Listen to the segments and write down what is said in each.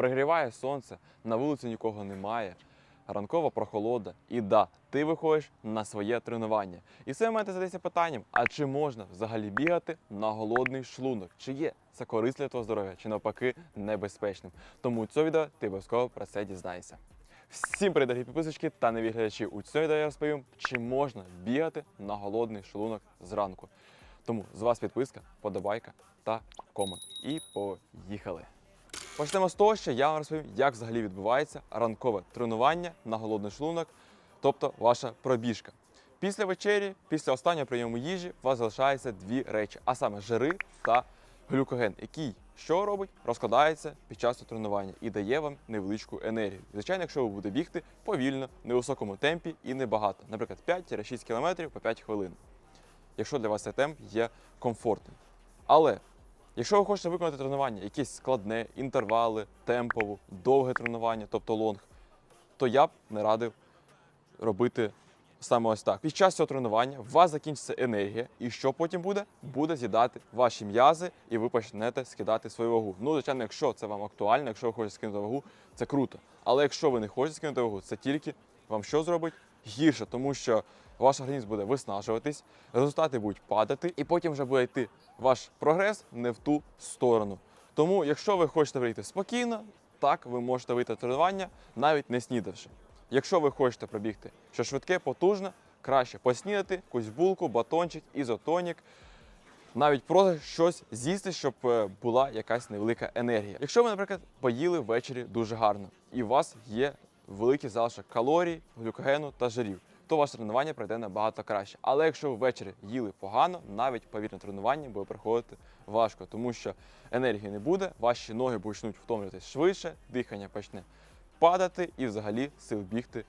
Пригріває сонце, на вулиці нікого немає. Ранкова прохолода. І да, ти виходиш на своє тренування. І це в мене задається питанням: а чи можна взагалі бігати на голодний шлунок? Чи є це корисно для твого здоров'я, чи навпаки небезпечним? Тому у цьому відео ти обов'язково про це дізнаєшся. Всім привіт, дорогі підписочки та нові глядачі. У цьому відео я розповім, чи можна бігати на голодний шлунок зранку. Тому з вас підписка, подобайка та комент. І поїхали! Почнемо з того, що я вам розповім, як взагалі відбувається ранкове тренування на голодний шлунок, тобто ваша пробіжка. Після вечері, після останнього прийому їжі, у вас залишається дві речі, а саме жири та глюкоген, який що робить, розкладається під час тренування і дає вам невеличку енергію. Звичайно, якщо ви будете бігти повільно, в невисокому темпі і небагато, наприклад, 5-6 км по 5 хвилин, якщо для вас цей темп є комфортним. Але Якщо ви хочете виконати тренування, якесь складне, інтервали, темпову, довге тренування, тобто лонг, то я б не радив робити саме ось так. Під час цього тренування у вас закінчиться енергія, і що потім буде? Буде з'їдати ваші м'язи, і ви почнете скидати свою вагу. Ну, звичайно, якщо це вам актуально, якщо ви хочете скинути вагу, це круто. Але якщо ви не хочете скинути вагу, це тільки вам що зробить? Гірше, тому що ваш організм буде виснажуватись, результати будуть падати, і потім вже буде йти ваш прогрес не в ту сторону. Тому, якщо ви хочете вийти спокійно, так ви можете вийти тренування, навіть не снідавши. Якщо ви хочете пробігти що швидке, потужне, краще поснідати, якусь булку, батончик, ізотонік, навіть просто щось з'їсти, щоб е, була якась невелика енергія. Якщо ви, наприклад, поїли ввечері дуже гарно, і у вас є великий залишок калорій, глюкогену та жирів, то ваше тренування пройде набагато краще. Але якщо ви ввечері їли погано, навіть повірне тренування буде проходити важко, тому що енергії не буде, ваші ноги почнуть втомлюватись швидше, дихання почне падати і взагалі сил бігти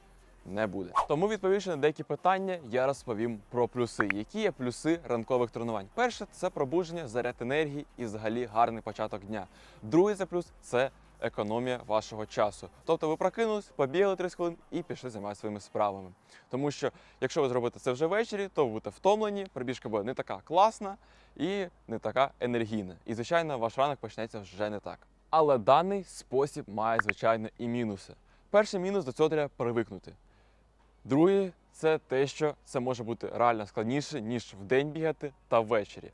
не буде. Тому відповівши на деякі питання, я розповім про плюси. Які є плюси ранкових тренувань? Перше це пробудження, заряд енергії і взагалі гарний початок дня. Другий за плюс це економія вашого часу. Тобто ви прокинулись, побігли 30 хвилин і пішли займатися своїми справами. Тому що якщо ви зробите це вже ввечері, то ви будете втомлені, пробіжка буде не така класна і не така енергійна. І звичайно, ваш ранок почнеться вже не так. Але даний спосіб має звичайно і мінуси. Перший мінус до цього треба привикнути. Другий це те, що це може бути реально складніше, ніж вдень бігати та ввечері.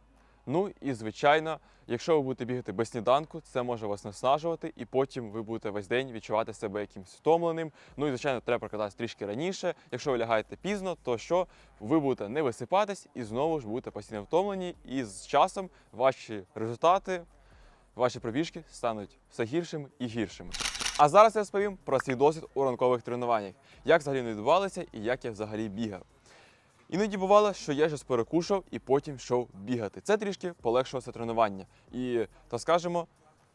Ну і звичайно, якщо ви будете бігати без сніданку, це може вас наснажувати, і потім ви будете весь день відчувати себе якимось втомленим. Ну і звичайно, треба прокидатися трішки раніше. Якщо ви лягаєте пізно, то що ви будете не висипатись і знову ж будете постійно втомлені, і з часом ваші результати, ваші пробіжки стануть все гіршими і гіршими. А зараз я розповім про свій досвід у ранкових тренуваннях, як взагалі не відбувалося і як я взагалі бігав. Іноді бувало, що я щось перекушав і потім йшов бігати. Це трішки полегшилося тренування. І, так скажемо,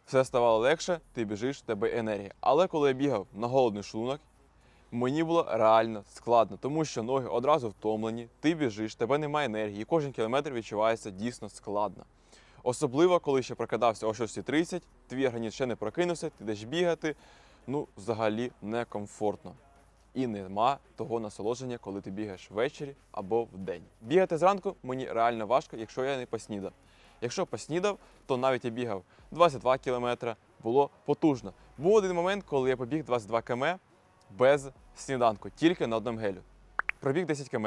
все ставало легше, ти біжиш, тебе енергія. Але коли я бігав на голодний шлунок, мені було реально складно, тому що ноги одразу втомлені, ти біжиш, тебе немає енергії, і кожен кілометр відчувається дійсно складно. Особливо, коли ще прокидався о 6.30, твій організм ще не прокинувся, ти йдеш бігати. Ну, взагалі некомфортно. І нема того насолодження, коли ти бігаєш ввечері або вдень. Бігати зранку мені реально важко, якщо я не поснідав. Якщо поснідав, то навіть я бігав 22 кілометри, було потужно. Був один момент, коли я побіг 22 км без сніданку, тільки на одному гелю. Пробіг 10 км,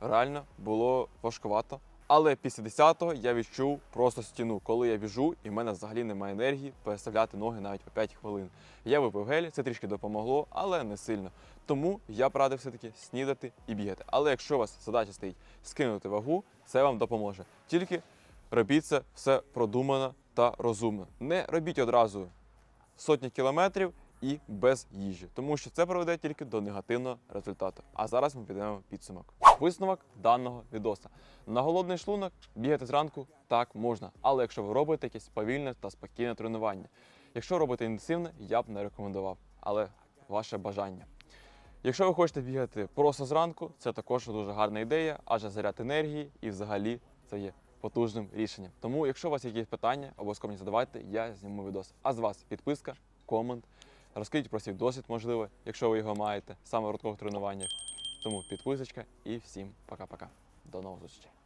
реально було важкувато. Але після 10-го я відчув просто стіну, коли я біжу, і в мене взагалі немає енергії переставляти ноги навіть по 5 хвилин. Я випив гель, це трішки допомогло, але не сильно. Тому я б радив все-таки снідати і бігати. Але якщо у вас задача стоїть скинути вагу, це вам допоможе. Тільки робіть це все продумано та розумно. Не робіть одразу сотні кілометрів і без їжі, тому що це приведе тільки до негативного результату. А зараз ми підемо підсумок. Висновок даного відоса. На голодний шлунок бігати зранку так можна, але якщо ви робите якесь повільне та спокійне тренування. Якщо робите інтенсивне, я б не рекомендував, але ваше бажання. Якщо ви хочете бігати просто зранку, це також дуже гарна ідея, адже заряд енергії і взагалі це є потужним рішенням. Тому, якщо у вас є якісь питання, обов'язково мені задавайте, я зніму відос. А з вас підписка, комент, розкажіть про свій досвід, можливо, якщо ви його маєте саме в ранкових тренуваннях. Тому підписочка і всім пока-пока. До нових зустрічей.